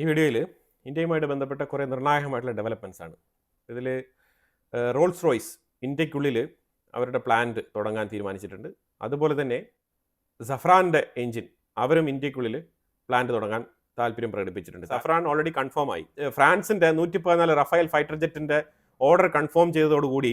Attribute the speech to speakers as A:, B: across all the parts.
A: ഈ വീഡിയോയിൽ ഇന്ത്യയുമായിട്ട് ബന്ധപ്പെട്ട കുറേ നിർണായകമായിട്ടുള്ള ഡെവലപ്മെന്റ്സ് ആണ്. ഇതിൽ റോൾസ് റോയ്സ് ഇന്ത്യക്കുള്ളിൽ അവരുടെ പ്ലാന്റ് തുടങ്ങാൻ തീരുമാനിച്ചിട്ടുണ്ട്. അതുപോലെ തന്നെ സഫ്രാന്റെ എഞ്ചിൻ അവരും ഇന്ത്യക്കുള്ളിൽ പ്ലാന്റ് തുടങ്ങാൻ താല്പര്യം പ്രകടിപ്പിച്ചിട്ടുണ്ട്. സഫ്രാൻ ഓൾറെഡി കൺഫേം ആയി. ഫ്രാൻസിന്റെ നൂറ്റി പതിനാല് റഫേൽ ഫൈറ്റർ ജെറ്റിന്റെ ഓർഡർ കൺഫേം ചെയ്തതോടുകൂടി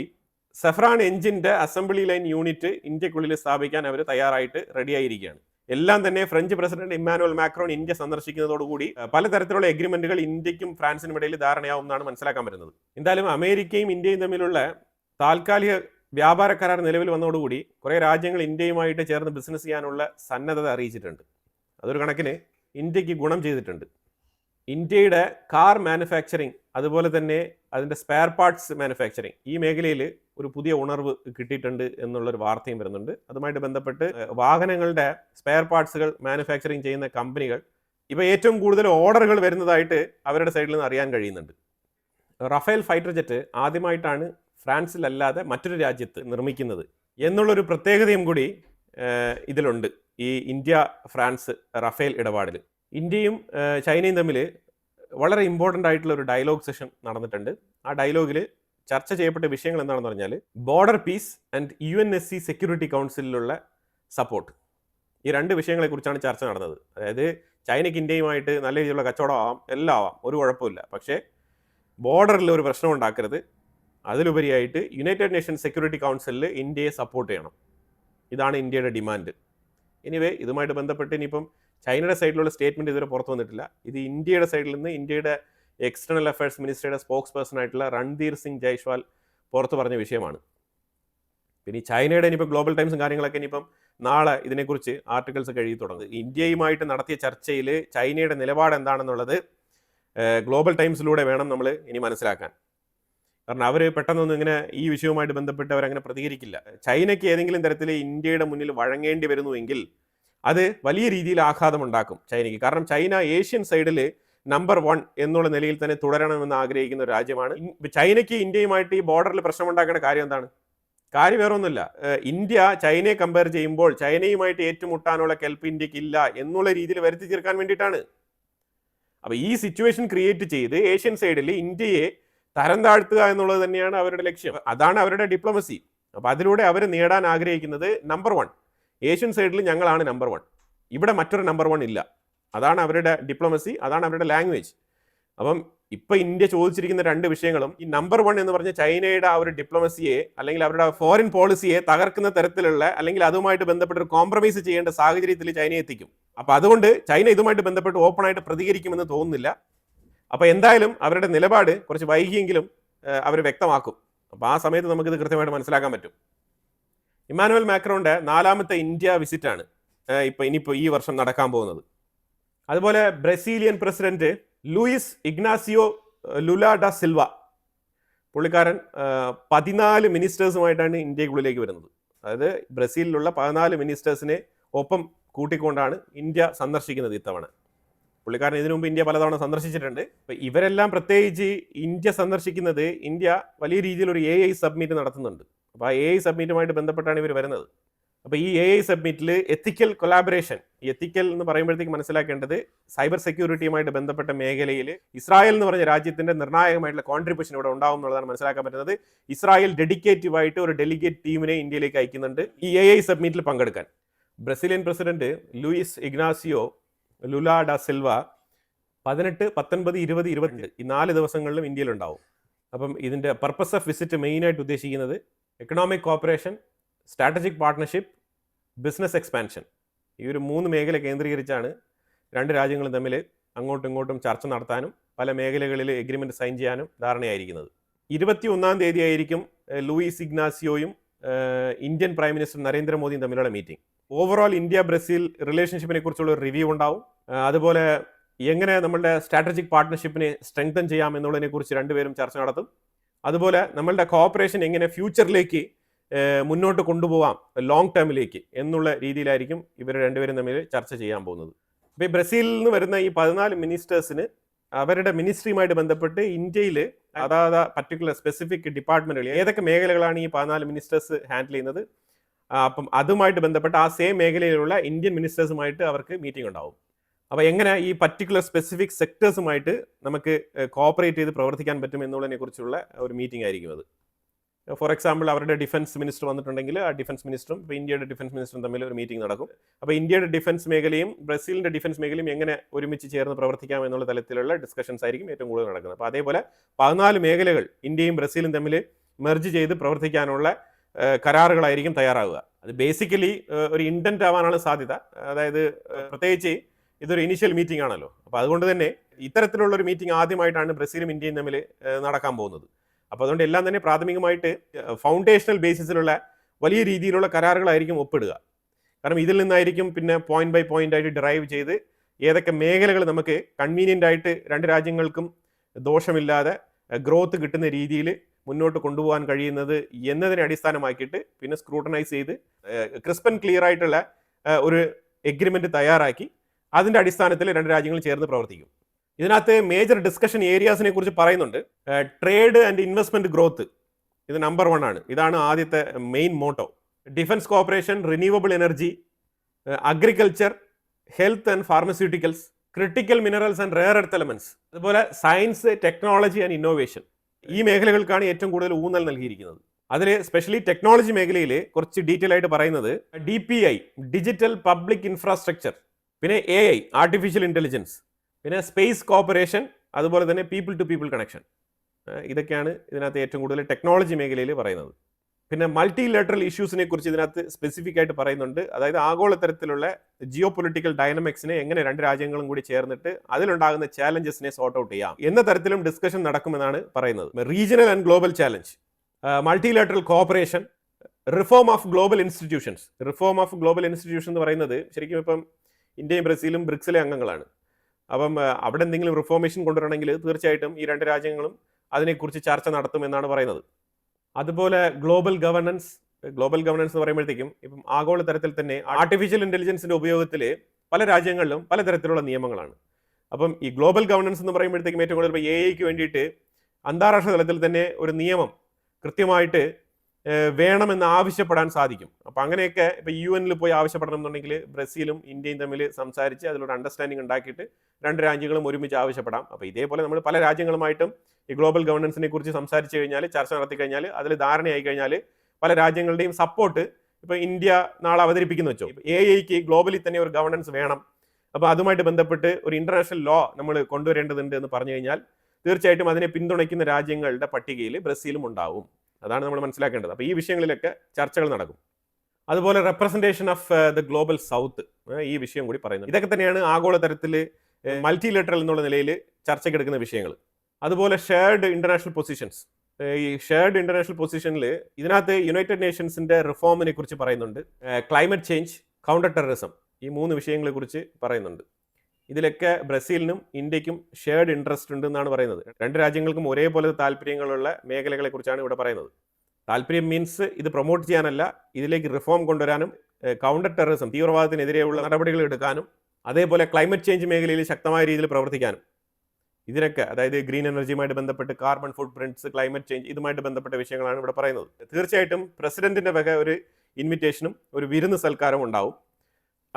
A: സഫ്രാൻ എഞ്ചിന്റെ അസംബ്ലി ലൈൻ യൂണിറ്റ് ഇന്ത്യക്കുള്ളിൽ സ്ഥാപിക്കാൻ അവർ തയ്യാറായിട്ട് റെഡിയായിരിക്കുകയാണ് എല്ലാം തന്നെ French president Emmanuel Macron India സന്ദർശിക്കുന്നതോടുകൂടി പലതരത്തിലുള്ള എഗ്രിമെന്റുകൾ ഇന്ത്യക്കും ഫ്രാൻസിനും ഇടയിൽ ധാരണയാവും എന്നാണ് മനസ്സിലാക്കാൻ വരുന്നത് എന്തായാലും അമേരിക്കയും ഇന്ത്യയും തമ്മിലുള്ള താൽക്കാലിക വ്യാപാര കരാർ നിലവിൽ വന്നതോടുകൂടി കുറേ രാജ്യങ്ങൾ ഇന്ത്യയുമായിട്ട് ചേർന്ന് ബിസിനസ് ചെയ്യാനുള്ള സന്നദ്ധത അറിയിച്ചിട്ടുണ്ട്. അതൊരു കണക്കിന് ഇന്ത്യയ്ക്ക് ഗുണം ചെയ്തിട്ടുണ്ട്. ഇന്ത്യയുടെ കാർ മാനുഫാക്ചറിങ് അതുപോലെ തന്നെ അതിന്റെ സ്പെയർ പാർട്സ് മാനുഫാക്ചറിങ് ഈ മേഖലയിൽ ഒരു പുതിയ ഉണർവ് കിട്ടിയിട്ടുണ്ട് എന്നുള്ളൊരു വാർത്തയും വരുന്നുണ്ട്. അതുമായിട്ട് ബന്ധപ്പെട്ട് വാഹനങ്ങളുടെ സ്പെയർ പാർട്സുകൾ മാനുഫാക്ചറിങ് ചെയ്യുന്ന കമ്പനികൾ ഇപ്പോൾ ഏറ്റവും കൂടുതൽ ഓർഡറുകൾ വരുന്നതായിട്ട് അവരുടെ സൈഡിൽ നിന്ന് അറിയാൻ കഴിയുന്നുണ്ട്. റഫേൽ ഫൈറ്റർ ജെറ്റ് ആദ്യമായിട്ടാണ് ഫ്രാൻസിലല്ലാതെ മറ്റൊരു രാജ്യത്ത് നിർമ്മിക്കുന്നത് എന്നുള്ളൊരു പ്രത്യേകതയും കൂടി ഇതിലുണ്ട്. ഈ ഇന്ത്യ ഫ്രാൻസ് റഫേൽ ഇടപാടിൽ ഇന്ത്യയും ചൈനയും തമ്മിൽ വളരെ ഇമ്പോർട്ടന്റ് ആയിട്ടുള്ള ഒരു ഡയലോഗ് സെഷൻ നടന്നിട്ടുണ്ട്. ആ ഡയലോഗിൽ ചർച്ച ചെയ്യപ്പെട്ട വിഷയങ്ങൾ എന്താണെന്ന് പറഞ്ഞാൽ border peace and U N S C security കൗൺസിലുള്ള support ഈ രണ്ട് വിഷയങ്ങളെക്കുറിച്ചാണ് ചർച്ച നടന്നത്. അതായത് ചൈനയ്ക്ക് ഇന്ത്യയുമായിട്ട് നല്ല രീതിയിലുള്ള കച്ചവടം ആവാം എല്ലാം ആവാം ഒരു കുഴപ്പമില്ല. പക്ഷേ ബോർഡറിൽ ഒരു പ്രശ്നം ഉണ്ടാക്കരുത്. അതിലുപരിയായിട്ട് യുണൈറ്റഡ് നേഷൻ സെക്യൂരിറ്റി കൗൺസിലിൽ ഇന്ത്യയെ സപ്പോർട്ട് ചെയ്യണം. ഇതാണ് ഇന്ത്യയുടെ ഡിമാൻഡ് എനിവേ ഇതുമായിട്ട് ബന്ധപ്പെട്ട് ഇനിയിപ്പം ചൈനയുടെ സൈഡിലുള്ള സ്റ്റേറ്റ്മെന്റ് ഇതുവരെ പുറത്തു വന്നിട്ടില്ല. ഇത് ഇന്ത്യയുടെ സൈഡിൽ നിന്ന് ഇന്ത്യയുടെ എക്സ്റ്റേണൽ അഫയേഴ്സ് മിനിസ്റ്ററുടെ സ്പോക്സ് പേഴ്സൺ ആയിട്ടുള്ള രൺധീർ സിംഗ് ജയ്സ്വാൽ പുറത്തു പറഞ്ഞ വിഷയമാണ്. പിന്നെ ഈ ചൈനയുടെ ഇനിയിപ്പോൾ ഗ്ലോബൽ ടൈംസും കാര്യങ്ങളൊക്കെ ഇനിയിപ്പം നാളെ ഇതിനെക്കുറിച്ച് ആർട്ടിക്കിൾസ് കഴുകി തുടങ്ങും. ഇന്ത്യയുമായിട്ട് നടത്തിയ ചർച്ചയിൽ ചൈനയുടെ നിലപാട് എന്താണെന്നുള്ളത് ഗ്ലോബൽ ടൈംസിലൂടെ വേണം നമ്മൾ ഇനി മനസ്സിലാക്കാൻ. കാരണം അവർ പെട്ടെന്നൊന്നും ഇങ്ങനെ ഈ വിഷയവുമായിട്ട് ബന്ധപ്പെട്ട് അവരങ്ങനെ പ്രതികരിക്കില്ല. ചൈനയ്ക്ക് ഏതെങ്കിലും തരത്തിൽ ഇന്ത്യയുടെ മുന്നിൽ വഴങ്ങേണ്ടി വരുന്നുവെങ്കിൽ അത് വലിയ രീതിയിൽ ആഘാതം ഉണ്ടാക്കും ചൈനയ്ക്ക്. കാരണം ചൈന ഏഷ്യൻ സൈഡിൽ നമ്പർ വൺ എന്നുള്ള നിലയിൽ തന്നെ തുടരണമെന്ന് ആഗ്രഹിക്കുന്ന ഒരു രാജ്യമാണ്. ചൈനയ്ക്ക് ഇന്ത്യയുമായിട്ട് ഈ ബോർഡറിൽ പ്രശ്നമുണ്ടാക്കുന്ന കാര്യം എന്താണ്? കാര്യം വേറെ ഒന്നുമില്ല. ഇന്ത്യ ചൈനയെ കമ്പയർ ചെയ്യുമ്പോൾ ചൈനയുമായിട്ട് ഏറ്റുമുട്ടാനുള്ള കെൽപ്പ് ഇന്ത്യയ്ക്ക് ഇല്ല എന്നുള്ള രീതിയിൽ വരുത്തി തീർക്കാൻ വേണ്ടിയിട്ടാണ്. അപ്പോൾ ഈ സിറ്റുവേഷൻ ക്രിയേറ്റ് ചെയ്ത് ഏഷ്യൻ സൈഡിൽ ഇന്ത്യയെ തരം താഴ്ത്തുക എന്നുള്ളത് തന്നെയാണ് അവരുടെ ലക്ഷ്യം. അതാണ് അവരുടെ ഡിപ്ലോമസി അപ്പോൾ അതിലൂടെ അവർ നേടാൻ ആഗ്രഹിക്കുന്നത് നമ്പർ വൺ. ഏഷ്യൻ സൈഡിൽ ഞങ്ങളാണ് നമ്പർ വൺ ഇവിടെ മറ്റൊരു നമ്പർ വൺ ഇല്ല. അതാണ് അവരുടെ ഡിപ്ലോമസി അതാണ് അവരുടെ ലാംഗ്വേജ് അപ്പം ഇപ്പം ഇന്ത്യ ചോദിച്ചിരിക്കുന്ന രണ്ട് വിഷയങ്ങളും ഈ നമ്പർ വൺ എന്ന് പറഞ്ഞ ചൈനയുടെ ആ ഒരു ഡിപ്ലോമസിയെ അല്ലെങ്കിൽ അവരുടെ ഫോറിൻ പോളിസിയെ തകർക്കുന്ന തരത്തിലുള്ള അല്ലെങ്കിൽ അതുമായിട്ട് ബന്ധപ്പെട്ട് ഒരു കോംപ്രമൈസ് ചെയ്യേണ്ട സാഹചര്യത്തിൽ ചൈന എത്തിക്കും. അപ്പോൾ അതുകൊണ്ട് ചൈന ഇതുമായിട്ട് ബന്ധപ്പെട്ട് ഓപ്പൺ ആയിട്ട് പ്രതികരിക്കുമെന്ന് തോന്നുന്നില്ല. അപ്പോൾ എന്തായാലും അവരുടെ നിലപാട് കുറച്ച് വൈകിയെങ്കിലും അവർ വ്യക്തമാക്കും. അപ്പോൾ ആ സമയത്ത് നമുക്കിത് കൃത്യമായിട്ട് മനസ്സിലാക്കാൻ പറ്റും. ഇമാനുവൽ മാക്രോന്റെ നാലാമത്തെ ഇന്ത്യ വിസിറ്റാണ്. ഇപ്പൊ ഇനിയിപ്പോൾ ഈ വർഷം നടക്കാൻ പോകുന്നത്. അതുപോലെ Brazilian president Luiz Inacio Lula da Silva. പുള്ളിക്കാരൻ പതിനാല് മിനിസ്റ്റേഴ്സുമായിട്ടാണ് ഇന്ത്യക്കുള്ളിലേക്ക് വരുന്നത്. അതായത് ബ്രസീലിലുള്ള പതിനാല് മിനിസ്റ്റേഴ്സിനെ ഒപ്പം കൂട്ടിക്കൊണ്ടാണ് ഇന്ത്യ സന്ദർശിക്കുന്നത് ഇത്തവണ. പുള്ളിക്കാരൻ ഇതിനു മുമ്പ് ഇന്ത്യ പലതവണ സന്ദർശിച്ചിട്ടുണ്ട്. ഇപ്പം ഇവരെല്ലാം പ്രത്യേകിച്ച് ഇന്ത്യ സന്ദർശിക്കുന്നത് ഇന്ത്യ വലിയ രീതിയിൽ ഒരു എ ഐ സബ്മിറ്റ് നടത്തുന്നുണ്ട്. അപ്പോൾ ആ എ ഐ സബ്മിറ്റുമായിട്ട് ബന്ധപ്പെട്ടാണ് ഇവർ വരുന്നത്. അപ്പോൾ ഈ എ ഐ സബ്മിറ്റിൽ എത്തിക്കൽ കൊലാബറേഷൻ ഈ എത്തിക്കൽ എന്ന് പറയുമ്പോഴത്തേക്ക് മനസ്സിലാക്കേണ്ടത് സൈബർ സെക്യൂരിറ്റിയുമായിട്ട് ബന്ധപ്പെട്ട മേഖലയിൽ ഇസ്രായേൽ എന്ന് പറഞ്ഞ രാജ്യത്തിന്റെ നിർണായകമായിട്ടുള്ള കോൺട്രിബ്യൂഷൻ ഇവിടെ ഉണ്ടാവും എന്നുള്ളതാണ് മനസ്സിലാക്കാൻ പറ്റുന്നത്. ഇസ്രായേൽ ഡെഡിക്കേറ്റീവായിട്ട് ഒരു ഡെലിഗേറ്റ് ടീമിനെ ഇന്ത്യയിലേക്ക് അയക്കുന്നുണ്ട് ഈ എ ഐ സബ്മിറ്റിൽ പങ്കെടുക്കാൻ. Brazilian president Luiz Inacio Lula da Silva പതിനെട്ട് പത്തൊൻപത് ഇരുപത് ഇരുപത്തിരണ്ട് ഈ നാല് ദിവസങ്ങളിലും ഇന്ത്യയിലുണ്ടാവും. അപ്പം ഇതിന്റെ പർപ്പസ് ഓഫ് വിസിറ്റ് മെയിനായിട്ട് ഉദ്ദേശിക്കുന്നത് economic cooperation strategic partnership business expansion ഈ ഒരു മൂന്ന് മേഖല കേന്ദ്രീകരിച്ചാണ് രണ്ട് രാജ്യങ്ങളും തമ്മിൽ അങ്ങോട്ടും ഇങ്ങോട്ടും ചർച്ച നടത്താനും പല മേഖലകളിൽ എഗ്രിമെന്റ് സൈൻ ചെയ്യാനും ധാരണയായിരിക്കുന്നത്. ഇരുപത്തി ഒന്നാം തീയതി ആയിരിക്കും ഏഹ്, ലൂയിസ് ഇഗ്നാസിയോയും ഇന്ത്യൻ പ്രൈം മിനിസ്റ്റർ നരേന്ദ്രമോദിയും തമ്മിലുള്ള മീറ്റിംഗ് ഓവറോൾ ഇന്ത്യ ബ്രസീൽ റിലേഷൻഷിപ്പിനെ കുറിച്ചുള്ള ഒരു റിവ്യൂ ഉണ്ടാവും. അതുപോലെ എങ്ങനെ നമ്മളുടെ സ്ട്രാറ്റജിക് പാർട്ട്ണർഷിപ്പിനെ സ്ട്രെങ്തൻ ചെയ്യാം എന്നുള്ളതിനെ കുറിച്ച് രണ്ടുപേരും ചർച്ച നടത്തും. അതുപോലെ നമ്മളുടെ കോപ്പറേഷൻ എങ്ങനെ ഫ്യൂച്ചറിലേക്ക് മുന്നോട്ട് കൊണ്ടുപോകാം ലോങ് ടേമിലേക്ക് എന്നുള്ള രീതിയിലായിരിക്കും ഇവർ രണ്ടുപേരും തമ്മിൽ ചർച്ച ചെയ്യാൻ പോകുന്നത്. അപ്പോൾ ഈ ബ്രസീലിൽ നിന്ന് വരുന്ന ഈ പതിനാല് മിനിസ്റ്റേഴ്സിന് അവരുടെ മിനിസ്ട്രിയുമായിട്ട് ബന്ധപ്പെട്ട് ഇന്ത്യയിൽ അതാത് പർട്ടിക്കുലർ സ്പെസിഫിക് ഡിപ്പാർട്ട്മെന്റുകൾ ഏതൊക്കെ മേഖലകളാണ് ഈ പതിനാല് മിനിസ്റ്റേഴ്സ് ഹാൻഡിൽ ചെയ്യുന്നത് അപ്പം അതുമായിട്ട് ബന്ധപ്പെട്ട് ആ സെയിം മേഖലയിലുള്ള ഇന്ത്യൻ മിനിസ്റ്റേഴ്സുമായിട്ട് അവർക്ക് മീറ്റിംഗ് ഉണ്ടാവും. അപ്പോൾ എങ്ങനെ ഈ പർട്ടിക്കുലർ സ്പെസിഫിക് സെക്ടേഴ്സുമായിട്ട് നമുക്ക് കോപ്പറേറ്റ് ചെയ്ത് പ്രവർത്തിക്കാൻ പറ്റും എന്നുള്ളതിനെ കുറിച്ചുള്ള ഒരു മീറ്റിംഗ് ആയിരിക്കും അത്. ഫോർ എക്സാമ്പിൾ അവരുടെ ഡിഫൻസ് മിനിസ്റ്റർ വന്നിട്ടുണ്ടെങ്കിൽ ആ ഡിഫൻസ് മിനിസ്റ്ററും ഇപ്പോൾ ഇന്ത്യയുടെ ഡിഫൻസ് മിനിസ്റ്ററും തമ്മിൽ ഒരു മീറ്റിംഗ് നടക്കും. അപ്പോൾ ഇന്ത്യയുടെ ഡിഫൻസ് മേഖലയും ബ്രസീലിന്റെ ഡിഫൻസ് മേഖലയും എങ്ങനെ ഒരുമിച്ച് ചേർന്ന് പ്രവർത്തിക്കാം എന്നുള്ള തലത്തിലുള്ള ഡിസ്കഷൻസ് ആയിരിക്കും ഏറ്റവും കൂടുതൽ നടക്കുന്നത്. അപ്പോൾ അതേപോലെ പതിനാല് മേഖലകൾ ഇന്ത്യയും ബ്രസീലും തമ്മിൽ മെർജ് ചെയ്ത് പ്രവർത്തിക്കാനുള്ള കരാറുകളായിരിക്കും തയ്യാറാവുക. അത് ബേസിക്കലി ഒരു ഇന്റന്റ് ആവാനാണ് സാധ്യത. അതായത് പ്രത്യേകിച്ച് ഇതൊരു ഇനീഷ്യൽ മീറ്റിംഗ് ആണല്ലോ. അപ്പോൾ അതുകൊണ്ട് തന്നെ ഇത്തരത്തിലുള്ള ഒരു മീറ്റിംഗ് ആദ്യമായിട്ടാണ് ബ്രസീലും ഇന്ത്യയും തമ്മിൽ നടക്കാൻ പോകുന്നത്. അപ്പോൾ അതുകൊണ്ട് എല്ലാം തന്നെ പ്രാഥമികമായിട്ട് ഫൗണ്ടേഷണൽ ബേസിസിലുള്ള വലിയ രീതിയിലുള്ള കരാറുകളായിരിക്കും ഒപ്പിടുക. കാരണം ഇതിൽ നിന്നായിരിക്കും പിന്നെ പോയിന്റ് ബൈ പോയിന്റ് ആയിട്ട് ഡ്രൈവ് ചെയ്ത് ഏതൊക്കെ മേഖലകൾ നമുക്ക് കൺവീനിയന്റ് ആയിട്ട് രണ്ട് രാജ്യങ്ങൾക്കും ദോഷമില്ലാതെ ഗ്രോത്ത് കിട്ടുന്ന രീതിയിൽ മുന്നോട്ട് കൊണ്ടുപോകാൻ കഴിയുന്നത് എന്നതിനെ അടിസ്ഥാനമാക്കിയിട്ട് പിന്നെ സ്ക്രൂട്ടനൈസ് ചെയ്ത് ക്രിസ്പൻ ക്ലിയർ ആയിട്ടുള്ള ഒരു എഗ്രിമെന്റ് തയ്യാറാക്കി അതിന്റെ അടിസ്ഥാനത്തിൽ രണ്ട് രാജ്യങ്ങൾ ചേർന്ന് പ്രവർത്തിക്കും. ഇതിനകത്ത് മേജർ ഡിസ്കഷൻ ഏരിയാസിനെ കുറിച്ച് പറയുന്നുണ്ട്. ട്രേഡ് ആൻഡ് ഇൻവെസ്റ്റ്മെന്റ് ഗ്രോത്ത് ഇത് നമ്പർ വൺ ആണ്. ഇതാണ് ആദ്യത്തെ main motto defence cooperation renewable energy agriculture health and pharmaceuticals critical minerals and rare earth elements അതുപോലെ സയൻസ് ടെക്നോളജി ആൻഡ് ഇന്നോവേഷൻ ഈ മേഖലകൾക്കാണ് ഏറ്റവും കൂടുതൽ ഊന്നൽ നൽകിയിരിക്കുന്നത്. അതിൽ സ്പെഷ്യലി ടെക്നോളജി മേഖലയിൽ കുറച്ച് ഡീറ്റെയിൽ ആയിട്ട് പറയുന്നത് D P I digital public infrastructure പിന്നെ എ ഐ ആർട്ടിഫിഷ്യൽ ഇന്റലിജൻസ് പിന്നെ സ്പേസ് കോപ്പറേഷൻ അതുപോലെ തന്നെ പീപ്പിൾ ടു പീപ്പിൾ കണക്ഷൻ ഇതൊക്കെയാണ് ഇതിനകത്ത് ഏറ്റവും കൂടുതൽ ടെക്നോളജി മേഖലയിൽ പറയുന്നത്. പിന്നെ മൾട്ടി ലേറ്ററൽ ഇഷ്യൂസിനെ കുറിച്ച് ഇതിനകത്ത് സ്പെസിഫിക് ആയിട്ട് പറയുന്നുണ്ട്. അതായത് ആഗോള തരത്തിലുള്ള ജിയോ പൊളിറ്റിക്കൽ ഡൈനമിക്സിനെ എങ്ങനെ രണ്ട് രാജ്യങ്ങളും കൂടി ചേർന്നിട്ട് അതിലുണ്ടാകുന്ന ചാലഞ്ചസിനെ സോർട്ട് ഔട്ട് ചെയ്യാം. എന്ന തരത്തിലും ഡിസ്കഷൻ നടക്കുമെന്നാണ് പറയുന്നത്. Regional and global challenge multilateral cooperation reform of global institutions reform of global institution എന്ന് പറയുന്നത് ശരിക്കും ഇപ്പം ഇന്ത്യയും ബ്രസീലും ബ്രിക്സിലെ അംഗങ്ങളാണ്. അപ്പം അവിടെ എന്തെങ്കിലും റിഫോർമേഷൻ കൊണ്ടുവരണമെങ്കിൽ തീർച്ചയായിട്ടും ഈ രണ്ട് രാജ്യങ്ങളും അതിനെക്കുറിച്ച് ചർച്ച നടത്തുമെന്നാണ് പറയുന്നത്. അതുപോലെ ഗ്ലോബൽ ഗവർണൻസ് ഗ്ലോബൽ ഗവർണൻസ് എന്ന് പറയുമ്പോഴത്തേക്കും ഇപ്പം ആഗോള തരത്തിൽ തന്നെ ആർട്ടിഫിഷ്യൽ ഇന്റലിജൻസിന്റെ ഉപയോഗത്തിൽ പല രാജ്യങ്ങളിലും പലതരത്തിലുള്ള നിയമങ്ങളാണ്. അപ്പം ഈ ഗ്ലോബൽ ഗവർണൻസ് എന്ന് പറയുമ്പോഴത്തേക്കും ഏറ്റവും കൂടുതൽ ഇപ്പോൾ എ ഐക്ക് വേണ്ടിയിട്ട് അന്താരാഷ്ട്ര തലത്തിൽ തന്നെ ഒരു നിയമം കൃത്യമായിട്ട് വേണമെന്ന് ആവശ്യപ്പെടാൻ സാധിക്കും. അപ്പം അങ്ങനെയൊക്കെ ഇപ്പം യു എനിൽ പോയി ആവശ്യപ്പെടണം എന്നുണ്ടെങ്കിൽ ബ്രസീലും ഇന്ത്യയും തമ്മിൽ സംസാരിച്ച് അതിലൊരു അണ്ടർസ്റ്റാൻഡിംഗ് ഉണ്ടാക്കിയിട്ട് രണ്ട് രാജ്യങ്ങളും ഒരുമിച്ച് ആവശ്യപ്പെടാം. അപ്പോൾ ഇതേപോലെ നമ്മൾ പല രാജ്യങ്ങളുമായിട്ടും ഈ ഗ്ലോബൽ ഗവർണൻസിനെ കുറിച്ച് സംസാരിച്ച് കഴിഞ്ഞാൽ ചർച്ച നടത്തി കഴിഞ്ഞാൽ അതിൽ ധാരണയായി കഴിഞ്ഞാൽ പല രാജ്യങ്ങളുടെയും സപ്പോർട്ട് ഇപ്പോൾ ഇന്ത്യ നാളെ അവതരിപ്പിക്കുന്നു വെച്ചോ. എ ഐക്ക് ഗ്ലോബലി തന്നെ ഒരു ഗവർണൻസ് വേണം. അപ്പോൾ അതുമായിട്ട് ബന്ധപ്പെട്ട് ഒരു ഇന്റർനാഷണൽ ലോ നമ്മൾ കൊണ്ടുവരേണ്ടതുണ്ട് എന്ന് പറഞ്ഞു കഴിഞ്ഞാൽ തീർച്ചയായിട്ടും അതിനെ പിന്തുണയ്ക്കുന്ന രാജ്യങ്ങളുടെ പട്ടികയിൽ ബ്രസീലും ഉണ്ടാവും. അതാണ് നമ്മൾ മനസ്സിലാക്കേണ്ടത്. അപ്പോൾ ഈ വിഷയങ്ങളിലൊക്കെ ചർച്ചകൾ നടക്കും. അതുപോലെ representation of the global south ഈ വിഷയം കൂടി പറയുന്നത് ഇതൊക്കെ തന്നെയാണ് ആഗോള തരത്തിൽ മൾട്ടി ലെറ്ററൽ എന്നുള്ള നിലയിൽ ചർച്ചയ്ക്കെടുക്കുന്ന വിഷയങ്ങൾ അതുപോലെ ഷെയർഡ് ഇന്റർനാഷണൽ പൊസിഷൻസ് ഈ ഷെയർഡ് ഇന്റർനാഷണൽ പൊസിഷനിൽ ഇതിനകത്ത് യുണൈറ്റഡ് നേഷൻസിന്റെ റിഫോമിനെ കുറിച്ച് പറയുന്നുണ്ട്. ക്ലൈമറ്റ് ചേഞ്ച് കൗണ്ടർ ടെററിസം ഈ മൂന്ന് വിഷയങ്ങളെ കുറിച്ച് പറയുന്നുണ്ട്. ഇതിലൊക്കെ ബ്രസീലിനും ഇന്ത്യക്കും ഷെയർഡ് ഇൻട്രസ്റ്റ് ഉണ്ട് എന്നാണ് പറയുന്നത്. രണ്ട് രാജ്യങ്ങൾക്കും ഒരേപോലെ താല്പര്യങ്ങളുള്ള മേഖലകളെ കുറിച്ചാണ് ഇവിടെ പറയുന്നത്. താല്പര്യം മീൻസ് ഇത് പ്രൊമോട്ട് ചെയ്യാനല്ല ഇതിലേക്ക് റിഫോം കൊണ്ടുവരാനും കൗണ്ടർ ടെററിസം തീവ്രവാദത്തിനെതിരെയുള്ള നടപടികൾ എടുക്കാനും അതേപോലെ ക്ലൈമറ്റ് ചേഞ്ച് മേഖലയിൽ ശക്തമായ രീതിയിൽ പ്രവർത്തിക്കാനും. ഇതിനൊക്കെ അതായത് ഗ്രീൻ എനർജിയുമായിട്ട് ബന്ധപ്പെട്ട് carbon footprints climate change ഇതുമായിട്ട് ബന്ധപ്പെട്ട വിഷയങ്ങളാണ് ഇവിടെ പറയുന്നത്. തീർച്ചയായിട്ടും പ്രസിഡന്റിന്റെ വക ഒരു ഇൻവിറ്റേഷനും ഒരു വിരുന്ന് സൽക്കാരവും ഉണ്ടാവും.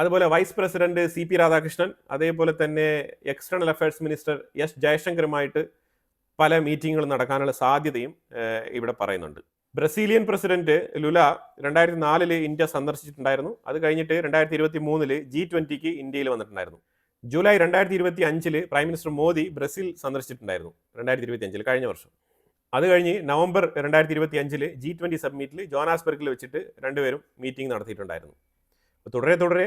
A: അതുപോലെ vice president C P Radhakrishnan അതേപോലെ തന്നെ എക്സ്റ്റേണൽ അഫയേഴ്സ് മിനിസ്റ്റർ എസ് ജയശങ്കറുമായിട്ട് പല മീറ്റിങ്ങുകളും നടക്കാനുള്ള സാധ്യതയും ഇവിടെ പറയുന്നുണ്ട്. ബ്രസീലിയൻ പ്രസിഡന്റ് ലുല രണ്ടായിരത്തി നാലിൽ ഇന്ത്യ സന്ദർശിച്ചിട്ടുണ്ടായിരുന്നു. അത് കഴിഞ്ഞിട്ട് രണ്ടായിരത്തി ഇരുപത്തി മൂന്നിൽ ജി ട്വന്റിക്ക് ഇന്ത്യയിൽ വന്നിട്ടുണ്ടായിരുന്നു. ജൂലൈ രണ്ടായിരത്തി ഇരുപത്തി അഞ്ചിൽ പ്രൈം മിനിസ്റ്റർ മോദി ബ്രസീൽ സന്ദർശിച്ചിട്ടുണ്ടായിരുന്നു രണ്ടായിരത്തി ഇരുപത്തി അഞ്ചിൽ കഴിഞ്ഞ വർഷം. അത് കഴിഞ്ഞ് നവംബർ രണ്ടായിരത്തി ഇരുപത്തി അഞ്ചിൽ ജി ട്വന്റി സബ്മിറ്റിൽ ജോനാസ്ബർഗിൽ വെച്ചിട്ട് രണ്ടുപേരും മീറ്റിംഗ് നടത്തിയിട്ടുണ്ടായിരുന്നു. തുടരെ തുടരെ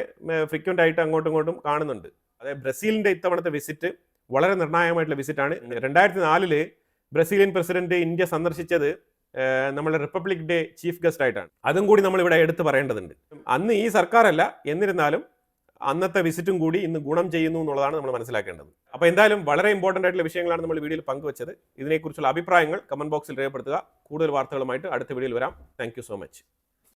A: ഫ്രീക്വന്റ് ആയിട്ട് അങ്ങോട്ടും ഇങ്ങോട്ടും കാണുന്നുണ്ട്. അതായത് ബ്രസീലിന്റെ ഇത്തവണത്തെ വിസിറ്റ് വളരെ നിർണായകമായിട്ടുള്ള വിസിറ്റാണ് രണ്ടായിരത്തി നാലിൽ ബ്രസീലിയൻ പ്രസിഡന്റ് ഇന്ത്യ സന്ദർശിച്ചത് നമ്മുടെ റിപ്പബ്ലിക് ഡേ ചീഫ് ഗസ്റ്റ് ആയിട്ടാണ്. അതും കൂടി നമ്മൾ ഇവിടെ എടുത്തു പറയേണ്ടതുണ്ട്. അന്ന് ഈ സർക്കാരല്ല എന്നിരുന്നാലും അന്നത്തെ വിസിറ്റും കൂടി ഇന്ന് ഗുണം ചെയ്യുന്നു എന്നുള്ളതാണ് നമ്മൾ മനസ്സിലാക്കേണ്ടത്. അപ്പോൾ എന്തായാലും വളരെ ഇമ്പോർട്ടന്റ് ആയിട്ടുള്ള വിഷയങ്ങളാണ് നമ്മൾ വീഡിയോയിൽ പങ്കുവച്ചത്. ഇതിനെക്കുറിച്ചുള്ള അഭിപ്രായങ്ങൾ കമന്റ് ബോക്സിൽ രേഖപ്പെടുത്തുക. കൂടുതൽ വാർത്തകളുമായിട്ട് അടുത്ത വീഡിയോയിൽ വരാം. Thank so much